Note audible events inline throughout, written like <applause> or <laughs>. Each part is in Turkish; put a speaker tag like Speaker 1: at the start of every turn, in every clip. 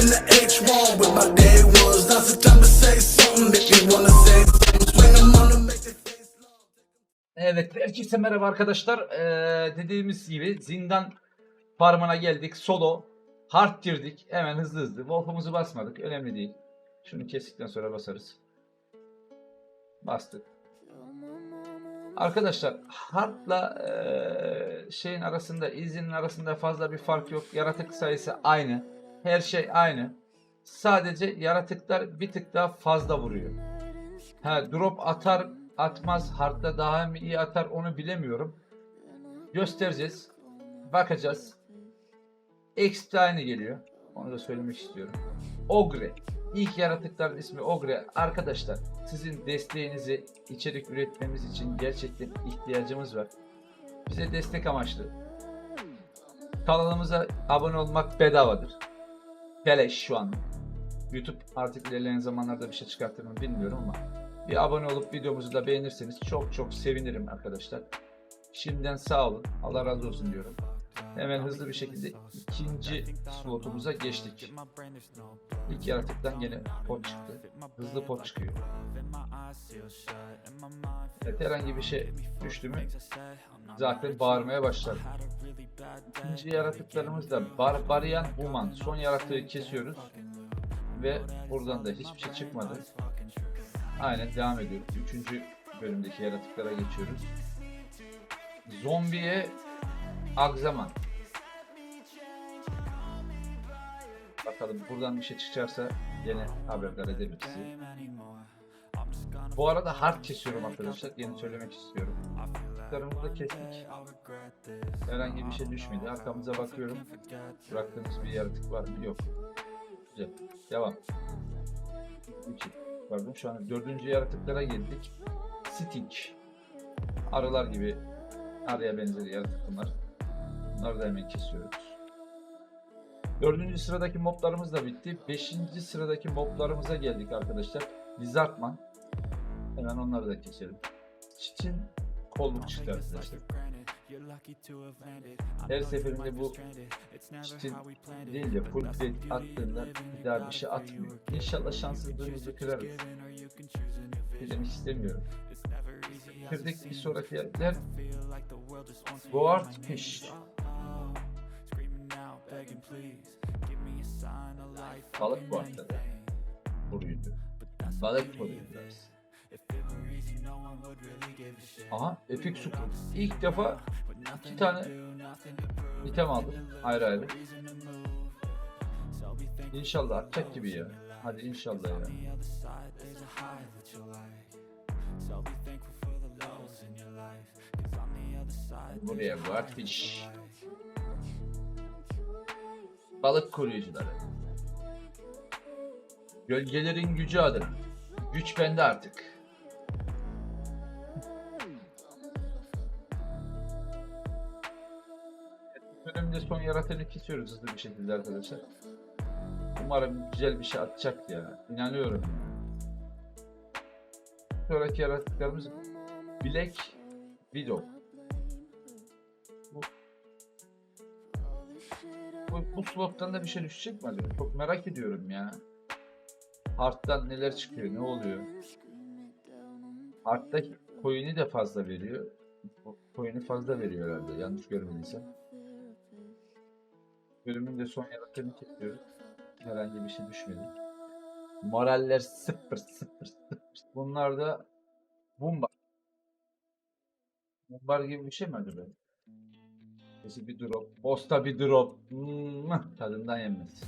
Speaker 1: in the H1 with my day ones. Now's the time to say something. Make me wanna say something. 'em on.
Speaker 2: Evet, herkese merhaba arkadaşlar. Ee, dediğimiz gibi zindan farmına geldik. Solo. Hard girdik. Hemen hızlı hızlı. Wolf'umuzu basmadık. Önemli değil. Şunu kestikten sonra basarız. Bastık. Arkadaşlar hardla eee, şeyin arasında izinin arasında fazla bir fark yok. Yaratık sayısı aynı. Her şey aynı. Sadece yaratıklar bir tık daha fazla vuruyor. Ha drop atar atmaz hardda daha mı iyi atar onu bilemiyorum. Göstereceğiz. Bakacağız. De aynı geliyor. Onu da söylemek istiyorum. Ogre. İlk yaratıkların ismi Ogre. Arkadaşlar sizin desteğinizi içerik üretmemiz için gerçekten ihtiyacımız var. Bize destek amaçlı. Kanalımıza abone olmak bedavadır. Beleş şu an. YouTube artık ilerleyen zamanlarda bir şey çıkartır mı bilmiyorum ama bir abone olup videomuzu da beğenirseniz çok çok sevinirim arkadaşlar. Şimdiden sağ olun. Allah razı olsun diyorum. Hemen hızlı bir şekilde ikinci slotumuza geçtik. İlk yaratıktan yine pot çıktı. Hızlı pot çıkıyor. Evet, herhangi bir şey düştü mü zaten bağırmaya başlar. İkinci yaratıklarımız da Barbarian Human. Son yaratığı kesiyoruz. Ve buradan da hiçbir şey çıkmadı. Aynen devam ediyoruz. Üçüncü bölümdeki yaratıklara geçiyoruz. Zombiye Agzaman. Bakalım buradan bir şey çıkarsa yine haberdar ederim sizi. Bu arada hard kesiyorum arkadaşlar. Yeni söylemek istiyorum. Da kestik. Herhangi bir şey düşmedi. Arkamıza bakıyorum. Bıraktığımız bir yaratık var mı? Yok. Güzel. Devam. 2. Pardon şu an dördüncü yaratıklara geldik. Sting. Arılar gibi arıya benzeri yaratık bunlar. Bunları da hemen kesiyoruz. Dördüncü sıradaki moblarımız da bitti. Beşinci sıradaki moblarımıza geldik arkadaşlar. Lizardman. Hemen onları da keselim. Çiçin kolluk çıktı arkadaşlar. Her seferinde bu çiçin değil de full plate attığında bir daha bir şey atmıyor. İnşallah şanssızlığımızı kırarız. Demek istemiyorum. Kırdık bir sonraki yerler Guard Fish. Balık bu arada. Buruydu. Balık buruydu. Aha Epic Super. İlk defa iki tane item aldım. Ayrı ayrı. İnşallah atacak gibi ya. Hadi inşallah ya. Buraya Guardfish. Balık koruyucuları. Gölgelerin gücü adına. Güç bende artık. Bölümde son yaratanı kesiyoruz hızlı bir şekilde arkadaşlar. Umarım güzel bir şey atacak ya. İnanıyorum. Sonraki yaratıklarımız Black Widow. Bu, slottan da bir şey düşecek mi acaba? Çok merak ediyorum ya. Hard'dan neler çıkıyor, ne oluyor? Hard'da coin'i de fazla veriyor. Coin'i fazla veriyor herhalde, yanlış görmediysem. Bölümün de son yaratığını kesiyoruz. Herhangi bir şey düşmedi. Moraller sıfır sıfır sıfır. Bunlar da Bumba. Bumbar gibi bir şey mi acaba? Sesi bir drop. Bosta bir drop. Hmm, tadından yenmez.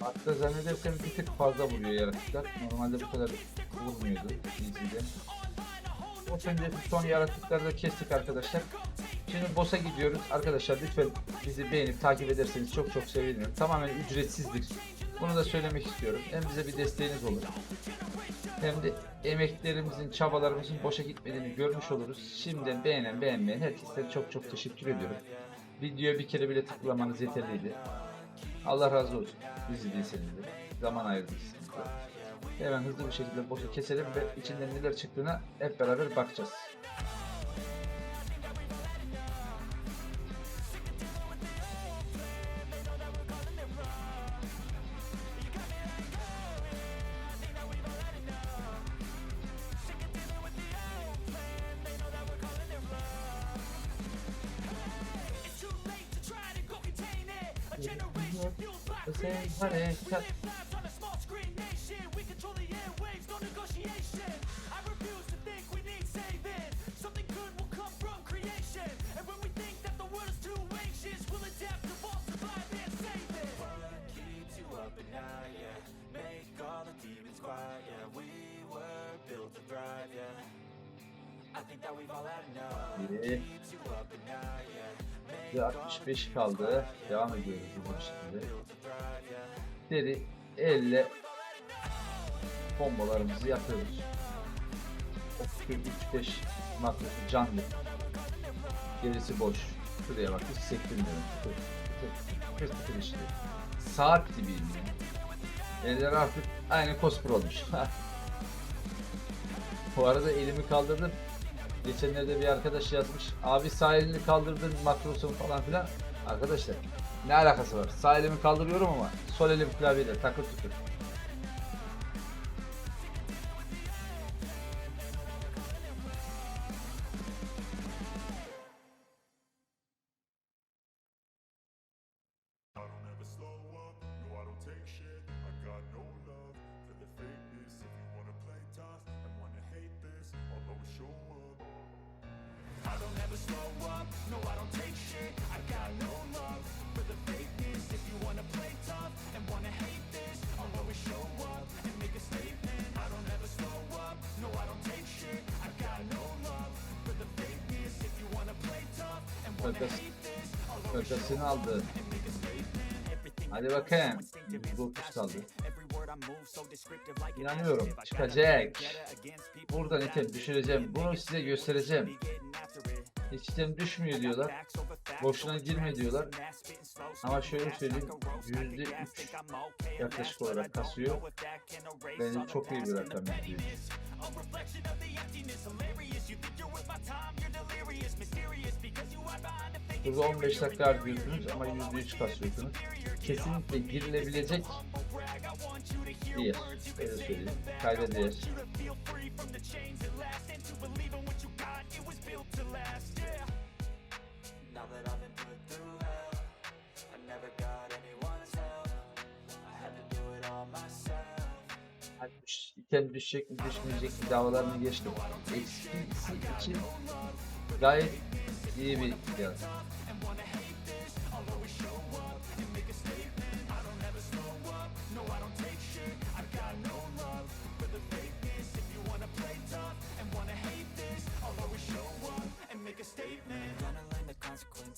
Speaker 2: Hatta zannedersem bir tık fazla vuruyor yaratıklar. Normalde bu kadar vurmuyordu dizide. O sende son yaratıkları da kestik arkadaşlar. Şimdi boss'a gidiyoruz. Arkadaşlar lütfen bizi beğenip takip ederseniz çok çok sevinirim. Tamamen ücretsizdir. Bunu da söylemek istiyorum. Hem bize bir desteğiniz olur. Hem de emeklerimizin, çabalarımızın boşa gitmediğini görmüş oluruz. Şimdiden beğenen, beğenmeyen herkese çok çok teşekkür ediyorum. Videoya bir kere bile tıklamanız yeterliydi. Allah razı olsun. Bizi değilseniz de. Zaman ayırdınız. Hemen hızlı bir şekilde boss'u keselim ve içinden neler çıktığına hep beraber bakacağız.
Speaker 3: Yeah Make
Speaker 2: Bir 65 kaldı. Devam ediyoruz bu şekilde. Deri elle kombolarımızı yapıyoruz. 35 makrosu canlı. Gerisi boş. Şuraya bak hiç sektirmiyorum. Tıkır işte. Saat gibiyim ya. Eller artık aynı kospor olmuş. <laughs> Bu arada elimi kaldırdım. Geçenlerde bir arkadaş yazmış. Abi sağ elini kaldırdın makrosun falan filan. Arkadaşlar ne alakası var? Sağ elimi kaldırıyorum ama sol elim klavyede takır tutur.
Speaker 3: Slow up, no I don't take shit. I got no
Speaker 2: always kakasını aldı. Hadi bakayım. 130 kaldı. İnanıyorum. Çıkacak. Buradan item düşüreceğim. Bunu size göstereceğim. Hiç item düşmüyor diyorlar. Boşuna girme diyorlar. Ama şöyle söyleyeyim. %3 yaklaşık olarak kasıyor. Bence çok iyi bir rakam yapıyor. Burada 15 dakika harcıyorsunuz ama %3 kasıyorsunuz. Kesinlikle girilebilecek bir. Öyle söyleyeyim. Kayda değer. İtem düşecek mi düşmeyecek mi davalarını geçtim. Eksikisi için gayet iyi bir yer.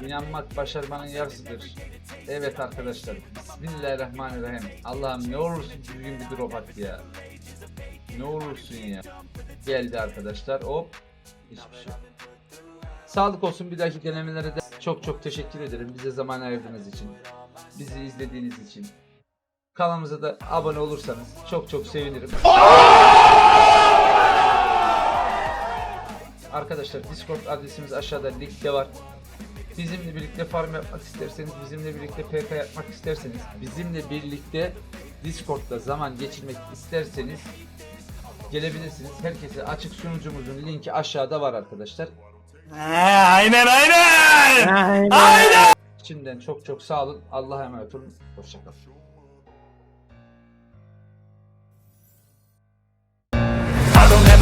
Speaker 2: İnanmak başarmanın yarısıdır. Evet arkadaşlar. Bismillahirrahmanirrahim. Allah'ım ne olursun düzgün bir drop at ya. Ne olursun ya. Geldi arkadaşlar. Hop. Hiçbir şey. Sağlık olsun bir dahaki denemelere de çok çok teşekkür ederim. Bize zaman ayırdığınız için. Bizi izlediğiniz için. Kanalımıza da abone olursanız çok çok sevinirim. Arkadaşlar Discord adresimiz aşağıda linkte var. Bizimle birlikte farm yapmak isterseniz, bizimle birlikte PK yapmak isterseniz, bizimle birlikte Discord'da zaman geçirmek isterseniz gelebilirsiniz. Herkese açık sunucumuzun linki aşağıda var arkadaşlar.
Speaker 1: aynen aynen.
Speaker 2: Şimdiden çok çok sağ olun. Allah'a emanet olun. Hoşçakalın.